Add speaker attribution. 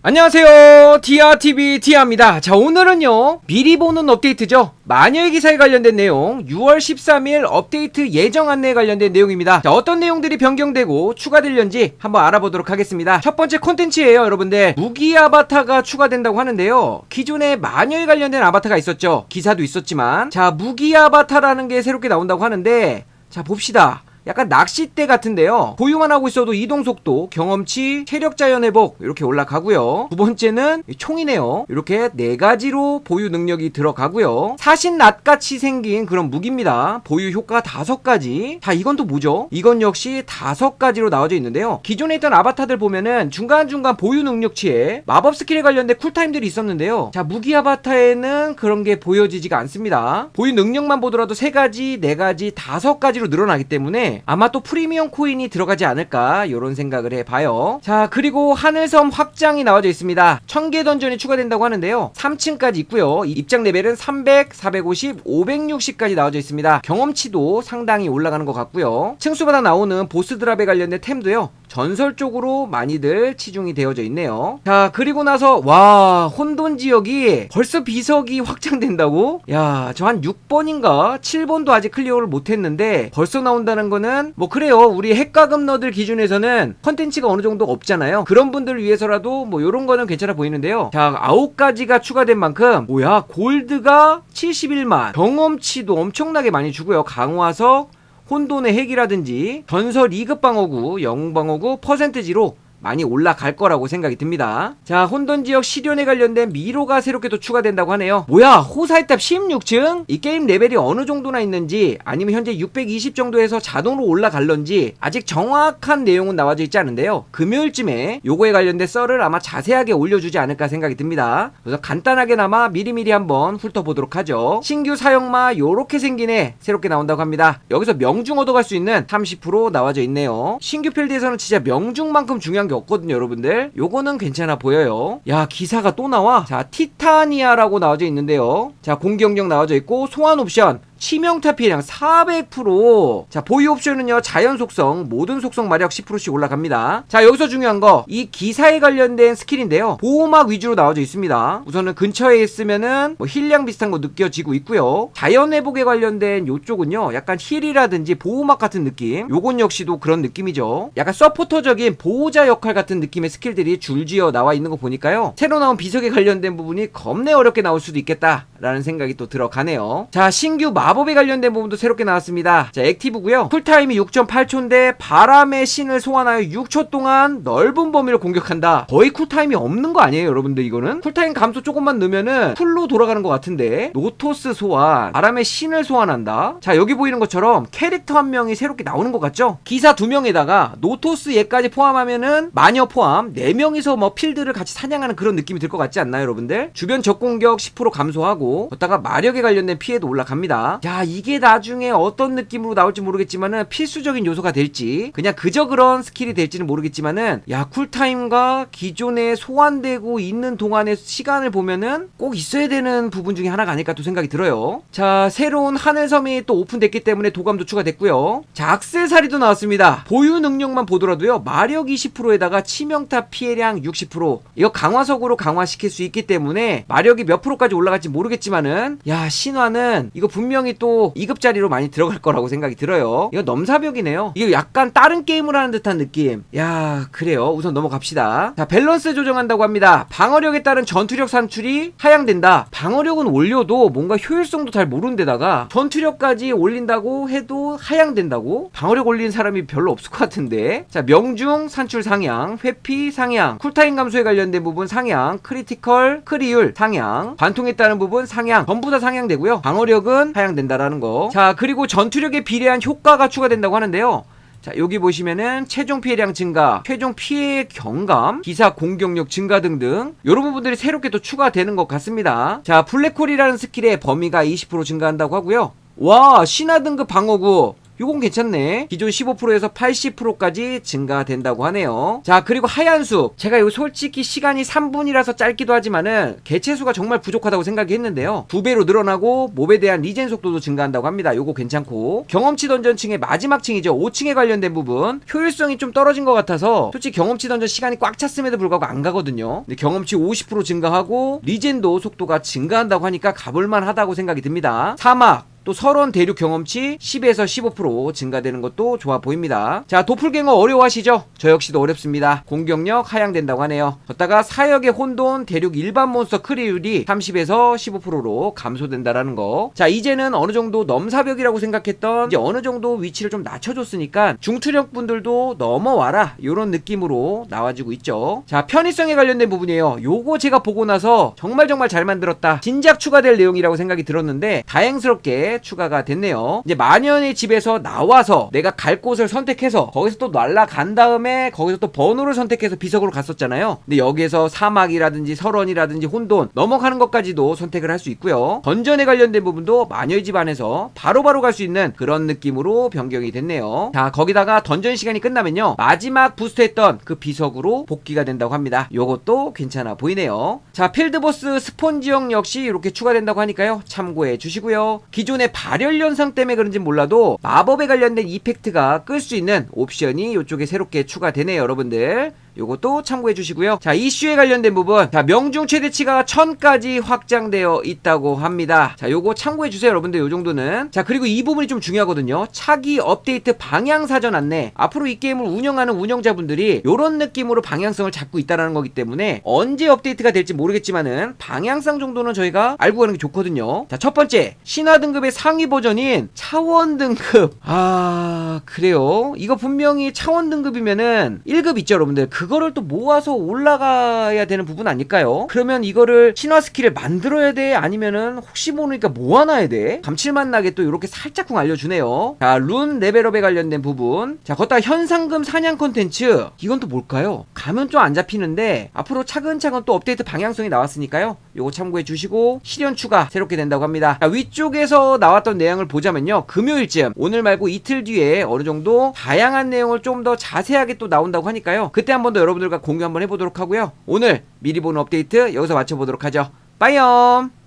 Speaker 1: 안녕하세요. 디아TV 디아입니다. 자, 오늘은요, 미리 보는 업데이트죠. 마녀의 기사에 관련된 내용, 6월 13일 업데이트 예정 안내에 관련된 내용입니다. 자, 어떤 내용들이 변경되고 추가될는지 한번 알아보도록 하겠습니다. 첫 번째 콘텐츠예요, 여러분들. 무기 아바타가 추가된다고 하는데요. 기존에 마녀에 관련된 아바타가 있었죠. 기사도 있었지만. 자, 무기 아바타라는 게 새롭게 나온다고 하는데, 자, 봅시다. 약간 낚싯대 같은데요. 보유만 하고 있어도 이동 속도, 경험치, 체력 자연 회복 이렇게 올라가고요. 두 번째는 이 총이네요. 이렇게 네 가지로 보유 능력이 들어가고요. 사신 낫같이 생긴 그런 무기입니다. 보유 효과 다섯 가지. 자, 이건 또 뭐죠? 이건 역시 다섯 가지로 나와져 있는데요. 기존에 있던 아바타들 보면은 중간중간 보유 능력치에 마법 스킬에 관련된 쿨타임들이 있었는데요. 자, 무기 아바타에는 그런 게 보여지지가 않습니다. 보유 능력만 보더라도 세 가지, 네 가지, 다섯 가지로 늘어나기 때문에 아마 또 프리미엄 코인이 들어가지 않을까 이런 생각을 해봐요. 자 그리고 하늘섬 확장이 나와져 있습니다. 1000개 던전이 추가된다고 하는데요. 3층까지 있고요. 이 입장 레벨은 300, 450, 560까지 나와져 있습니다. 경험치도 상당히 올라가는 것 같고요. 층수마다 나오는 보스 드랍에 관련된 템도요. 전설 쪽으로 많이들 치중이 되어져 있네요. 자, 그리고 나서, 와, 혼돈 지역이 벌써 비석이 확장된다고? 야, 저 한 6번인가? 7번도 아직 클리어를 못 했는데, 벌써 나온다는 거는, 뭐, 그래요. 우리 핵가금너들 기준에서는 컨텐츠가 어느 정도 없잖아요. 그런 분들을 위해서라도, 뭐, 요런 거는 괜찮아 보이는데요. 자, 9가지가 추가된 만큼, 뭐야, 골드가 71만, 경험치도 엄청나게 많이 주고요. 강화석, 혼돈의 핵이라든지 전설 2급 방어구, 영웅 방어구 퍼센트지로 많이 올라갈 거라고 생각이 듭니다. 자, 혼돈 지역 시련에 관련된 미로가 새롭게 또 추가된다고 하네요. 뭐야, 호사이탑 16층? 이 게임 레벨이 어느 정도나 있는지, 아니면 현재 620 정도에서 자동으로 올라갈런지, 아직 정확한 내용은 나와져 있지 않은데요. 금요일쯤에 요거에 관련된 썰을 아마 자세하게 올려주지 않을까 생각이 듭니다. 그래서 간단하게나마 미리미리 한번 훑어보도록 하죠. 신규 사용마 요렇게 애 새롭게 나온다고 합니다. 여기서 명중 얻어갈 수 있는 30% 나와져 있네요. 신규 필드에서는 진짜 명중만큼 중요한 게 없거든요, 여러분들. 요거는 괜찮아 보여요. 야, 기사가 또 나와. 자, 티타니아라고 나와져 있는데요. 자, 공격력 나와져 있고 소환 옵션 치명타 피해량 400%. 자, 보유 옵션은요, 자연 속성, 모든 속성 마력 10%씩 올라갑니다. 자, 여기서 중요한 거, 이 기사에 관련된 스킬인데요. 보호막 위주로 나와져 있습니다. 우선은 근처에 있으면은 뭐 힐량 비슷한 거 느껴지고 있고요. 자연 회복에 관련된 요쪽은요, 약간 힐이라든지 보호막 같은 느낌. 요건 역시도 그런 느낌이죠. 약간 서포터적인 보호자 역할 같은 느낌의 스킬들이 줄지어 나와 있는 거 보니까요. 새로 나온 비석에 관련된 부분이 겁내 어렵게 나올 수도 있겠다라는 생각이 또 들어가네요. 자, 신규 마 마법에 관련된 부분도 새롭게 나왔습니다. 자, 액티브고요. 쿨타임이 6.8초인데 바람의 신을 소환하여 6초 동안 넓은 범위를 공격한다. 거의 쿨타임이 없는 거 아니에요, 여러분들 이거는? 쿨타임 감소 조금만 넣으면은 풀로 돌아가는 것 같은데 노토스 소환, 바람의 신을 소환한다. 자, 여기 보이는 것처럼 캐릭터 한 명이 새롭게 나오는 것 같죠? 기사 두 명에다가 노토스 얘까지 포함하면은 마녀 포함 4명이서 뭐 필드를 같이 사냥하는 그런 느낌이 들 것 같지 않나요, 여러분들? 주변 적공격 10% 감소하고 걷다가 마력에 관련된 피해도 올라갑 야 이게 나중에 어떤 느낌으로 나올지 모르겠지만은 필수적인 요소가 될지 그냥 그저 그런 스킬이 될지는 모르겠지만은 야 쿨타임과 기존에 소환되고 있는 동안의 시간을 보면은 꼭 있어야 되는 부분 중에 하나가 아닐까 또 생각이 들어요. 자 새로운 하늘섬이 또 오픈됐기 때문에 도감도 추가됐고요. 자 악세사리도 나왔습니다. 보유 능력만 보더라도요 마력 20%에다가 치명타 피해량 60% 이거 강화석으로 강화시킬 수 있기 때문에 마력이 몇 프로까지 올라갈지 모르겠지만은 야 신화는 이거 분명히 분명히 또 2급짜리로 많이 들어갈 거라고 생각이 들어요. 이거 넘사벽이네요. 이거 약간 다른 게임을 하는 듯한 느낌. 야, 그래요. 우선 넘어갑시다. 자, 밸런스 조정한다고 합니다. 방어력에 따른 전투력 산출이 하향된다. 방어력은 올려도 뭔가 효율성도 잘 모르는 데다가 전투력까지 올린다고 해도 하향된다고? 방어력 올리는 사람이 별로 없을 것 같은데. 자, 명중 산출 상향, 회피 상향, 쿨타임 감소에 관련된 부분 상향, 크리티컬, 크리율 상향, 관통에 따른 부분 상향, 전부 다 상향되고요. 방어력은 하향 된다라는 거. 자, 그리고 전투력에 비례한 효과가 추가된다고 하는데요. 자, 여기 보시면은 최종 피해량 증가, 최종 피해 경감, 기사 공격력 증가 등등 이런 부분들이 새롭게 또 추가되는 것 같습니다. 자, 블랙홀이라는 스킬의 범위가 20% 증가한다고 하고요. 와, 신화 등급 방어구 요건 괜찮네. 기존 15%에서 80%까지 증가된다고 하네요. 자, 그리고 하얀 숲. 제가 이거 솔직히 시간이 3분이라서 짧기도 하지만은 개체수가 정말 부족하다고 생각이 했는데요. 두 배로 늘어나고 몹에 대한 리젠 속도도 증가한다고 합니다. 요거 괜찮고. 경험치 던전층의 마지막 층이죠. 5층에 관련된 부분. 효율성이 좀 떨어진 것 같아서 솔직히 경험치 던전 시간이 꽉 찼음에도 불구하고 안 가거든요. 근데 경험치 50% 증가하고 리젠도 속도가 증가한다고 하니까 가볼만 하다고 생각이 듭니다. 사막. 또 설원 대륙 경험치 10에서 15% 증가되는 것도 좋아 보입니다. 자, 도플갱어 어려워하시죠? 저 역시도 어렵습니다. 공격력 하향된다고 하네요. 걷다가 사역의 혼돈 대륙 일반 몬스터 크리율이 30에서 15%로 감소된다라는 거. 자, 이제는 어느 정도 넘사벽이라고 생각했던 이제 어느 정도 위치를 좀 낮춰줬으니까 중투력 분들도 넘어와라. 요런 느낌으로 나와지고 있죠. 자, 편의성에 관련된 부분이에요. 요거 제가 보고 나서 정말 정말 잘 만들었다. 진작 추가될 내용이라고 생각이 들었는데 다행스럽게 추가가 됐네요. 이제 마녀의 집에서 나와서 내가 갈 곳을 선택해서 거기서 또 날라간 다음에 거기서 또 번호를 선택해서 비석으로 갔었잖아요. 근데 여기에서 사막이라든지 설원이라든지 혼돈 넘어가는 것까지도 선택을 할 수 있고요. 던전에 관련된 부분도 마녀의 집 안에서 바로바로 갈 수 있는 그런 느낌으로 변경이 됐네요. 자, 거기다가 던전 시간이 끝나면요. 마지막 부스트했던 그 비석으로 복귀가 된다고 합니다. 요것도 괜찮아 보이네요. 자, 필드보스 스폰지형 역시 이렇게 추가된다고 하니까요. 참고해 주시고요. 기존의 발열 현상 때문에 그런지 몰라도 마법에 관련된 이펙트가 끌 수 있는 옵션이 이쪽에 새롭게 추가되네요, 여러분들. 요것도 참고해 주시고요. 자, 이슈에 관련된 부분. 자, 명중 최대치가 1000까지 확장되어 있다고 합니다. 자, 요거 참고해 주세요, 여러분들. 요 정도는. 자, 그리고 이 부분이 좀 중요하거든요. 차기 업데이트 방향 사전 안내. 앞으로 이 게임을 운영하는 운영자분들이 요런 느낌으로 방향성을 잡고 있다라는 거기 때문에 언제 업데이트가 될지 모르겠지만은 방향성 정도는 저희가 알고 가는 게 좋거든요. 자, 첫 번째. 신화 등급의 상위 버전인 차원 등급. 아, 그래요. 이거 분명히 차원 등급이면은 1급 있죠, 여러분들. 그 거를 또 모아서 올라가야 되는 부분 아닐까요? 그러면 이거를 신화 스킬을 만들어야 돼? 아니면은 혹시 모르니까 모아놔야 돼? 감칠맛 나게 또 이렇게 살짝쿵 알려주네요. 자, 룬 레벨업에 관련된 부분. 자, 걷다가 현상금 사냥 컨텐츠. 이건 또 뭘까요? 가면 좀 안 잡히는데 앞으로 차근차근 또 업데이트 방향성이 나왔으니까요. 요거 참고해 주시고 실현 추가 새롭게 된다고 합니다. 자, 위쪽에서 나왔던 내용을 보자면요. 금요일쯤 오늘 말고 이틀 뒤에 어느 정도 다양한 내용을 좀 더 자세하게 또 나온다고 하니까요. 그때 한 번 더 여러분들과 공유 한번 해보도록 하고요. 오늘 미리 보는 업데이트 여기서 마쳐보도록 하죠. 빠이염!